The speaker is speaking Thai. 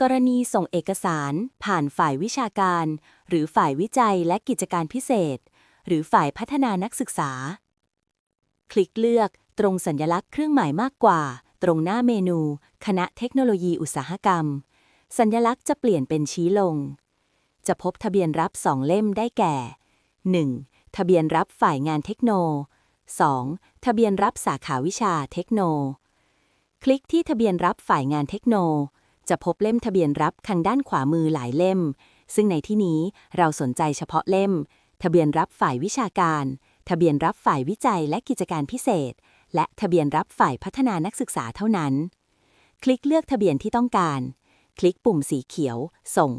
กรณีส่งเอกสาร ผ่านฝ่ายวิชาการ หรือฝ่ายวิจัยและกิจการพิเศษ หรือฝ่ายพัฒนานักศึกษา คลิกเลือกตรงสัญลักษณ์เครื่องหมายมากกว่า ตรงหน้าเมนู คณะเทคโนโลยีอุตสาหกรรม สัญลักษณ์จะเปลี่ยนเป็นชี้ลง จะพบทะเบียนรับสองเล่มได้แก่ 1. ทะเบียนรับฝ่ายงานเทคโน 2. ทะเบียนรับสาขาวิชาเทคโน คลิกที่ทะเบียนรับฝ่ายงานเทคโน จะพบเล่มทะเบียนรับทางด้านขวามือหลายเล่ม ซึ่งในที่นี้เราสนใจเฉพาะเล่ม ทะเบียนรับฝ่ายวิชาการ ทะเบียนรับฝ่ายวิจัยและกิจการพิเศษ และทะเบียนรับฝ่ายพัฒนานักศึกษาเท่านั้น คลิกเลือกทะเบียนที่ต้องการ คลิกปุ่มสีเขียว ส่ง